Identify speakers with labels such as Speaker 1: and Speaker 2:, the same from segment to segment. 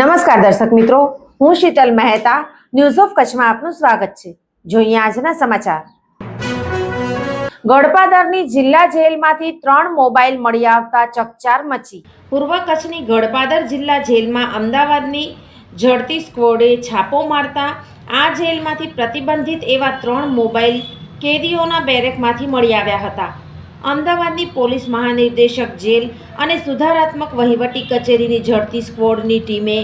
Speaker 1: નમસ્કાર દર્શક મિત્રો, હું શીતલ મહેતા ન્યૂઝ ઓફ કચ્છમાં આપનું સ્વાગત છે. જોઈએ આજના સમાચાર. ગડપાદરની જિલ્લા જેલમાંથી ત્રણ મોબાઈલ મળી આવતા ચકચાર મચી. પૂર્વ કચ્છની ગડપાદર જિલ્લા જેલમાં અમદાવાદની ઝડતી સ્કવોડે છાપો મારતા આ જેલમાંથી પ્રતિબંધિત એવા ત્રણ મોબાઈલ કેદીઓના બેરેકમાંથી મળી આવ્યા હતા. અમદાવાદની પોલીસ મહાનિર્દેશક જેલ અને સુધારાત્મક વહીવટી કચેરીની ઝડતી સ્કવોડની ટીમે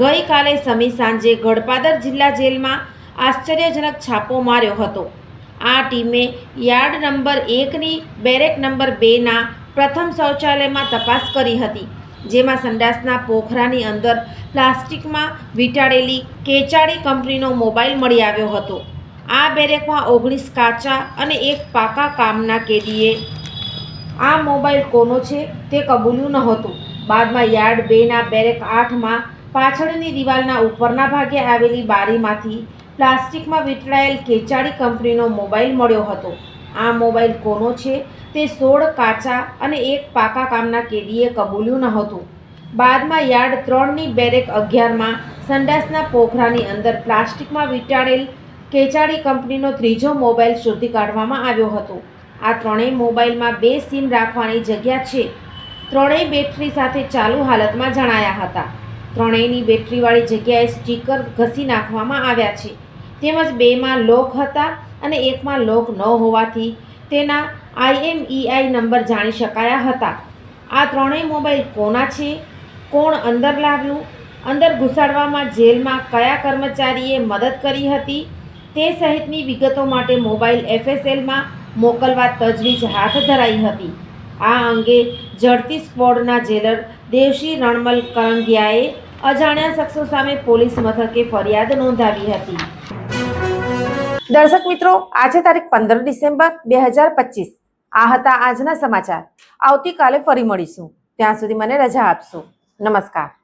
Speaker 1: ગઈકાલે સમી સાંજે ગડપાદર જિલ્લા જેલમાં આશ્ચર્યજનક છાપો માર્યો હતો. આ ટીમે યાર્ડ નંબર એકની બેરેક નંબર બેના પ્રથમ શૌચાલયમાં તપાસ કરી હતી, જેમાં સંડાસના પોખરાની અંદર પ્લાસ્ટિકમાં વીંટાળેલી કેચાડી કંપનીનો મોબાઈલ મળી આવ્યો હતો. આ બેરેકમાં ઓગણીસ કાચા અને એક પાકા કામના કેદીએ. આ મોબાઈલ કોનો છે તે કબૂલ્યું નહોતું બાદમાં યાર્ડ બેના બેરેક આઠમાં પાછળની દિવાલના ઉપરના ભાગે આવેલી બારીમાંથી પ્લાસ્ટિકમાં વીંટળાયેલ કેચાડી કંપનીનો મોબાઈલ મળ્યો હતો. આ મોબાઈલ કોનો છે તે સોળ કાચા અને એક પાકા કામના કેદીએ કબૂલ્યું નહોતું બાદમાં યાર્ડ ત્રણની બેરેક અગિયારમાં સંડાસના પોખરાની અંદર પ્લાસ્ટિકમાં વીંટાળેલ કેચાડી કંપનીનો ત્રીજો મોબાઈલ શોધી કાઢવામાં આવ્યો હતો. આ ત્રણેય મોબાઈલમાં બે સિમ રાખવાની જગ્યા છે. ત્રણેય બેટરી સાથે ચાલુ હાલતમાં જણાયા હતા. ત્રણેયની બેટરીવાળી જગ્યાએ સ્ટીકર ઘસી નાખવામાં આવ્યા છે. તેમજ બેમાં લોક હતા અને એકમાં લોક ન હોવાથી તેના આઈએમઈઆઈ નંબર જાણી શકાયા હતા. આ ત્રણેય મોબાઈલ કોના છે? કોણ અંદર લાવ્યું? અંદર ઘુસાડવામાં જેલમાં કયા કર્મચારીએ મદદ કરી હતી? તે સહિતની વિગતો માટે મોબાઈલ એફએસએલમાં મોકલવા તજવીજ હાથ ધરાઈ હતી. આ અંગે ઝડતી સ્કવોડના જેલર દેવશી રણમલ કરંગિયાએ અજાણ્યા શખ્સો સામે પોલીસ મથકે ફરિયાદ નોંધાવી હતી. દર્શક મિત્રો, આજે તારીખ પંદર ડિસેમ્બર બે હજાર પચીસ. આ હતા આજના સમાચાર. આવતીકાલે ફરી મળીશું. ત્યાં સુધી મને રજા આપશો. નમસ્કાર.